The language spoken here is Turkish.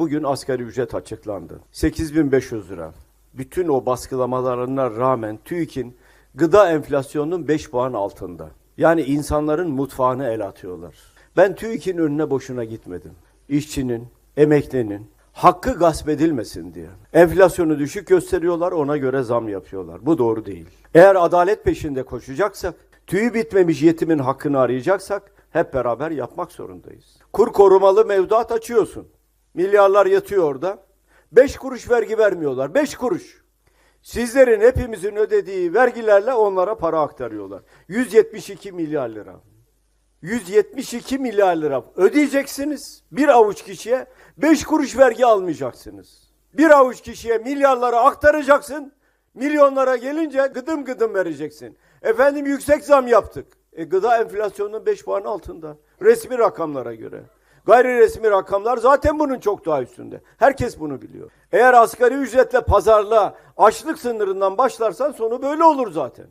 Bugün asgari ücret açıklandı. 8500 lira. Bütün o baskılamalarına rağmen TÜİK'in gıda enflasyonunun 5 puan altında. Yani insanların mutfağını el atıyorlar. Ben TÜİK'in önüne boşuna gitmedim. İşçinin, emeklinin hakkı gasp edilmesin diye. Enflasyonu düşük gösteriyorlar, ona göre zam yapıyorlar. Bu doğru değil. Eğer adalet peşinde koşacaksak, tüyü bitmemiş yetimin hakkını arayacaksak hep beraber yapmak zorundayız. Kur korumalı mevduat açıyorsun. Milyarlar yatıyor orada. 5 kuruş vergi vermiyorlar. 5 kuruş. Sizlerin hepimizin ödediği vergilerle onlara para aktarıyorlar. 172 milyar lira. 172 milyar lira ödeyeceksiniz bir avuç kişiye 5 kuruş vergi almayacaksınız. Bir avuç kişiye milyarları aktaracaksın. Milyonlara gelince gıdım gıdım vereceksin. Efendim yüksek zam yaptık. E, gıda enflasyonunun 5 puan altında. Resmi rakamlara göre. Gayri resmi rakamlar zaten bunun çok daha üstünde. Herkes bunu biliyor. Eğer asgari ücretle pazarlığa açlık sınırından başlarsan sonu böyle olur zaten.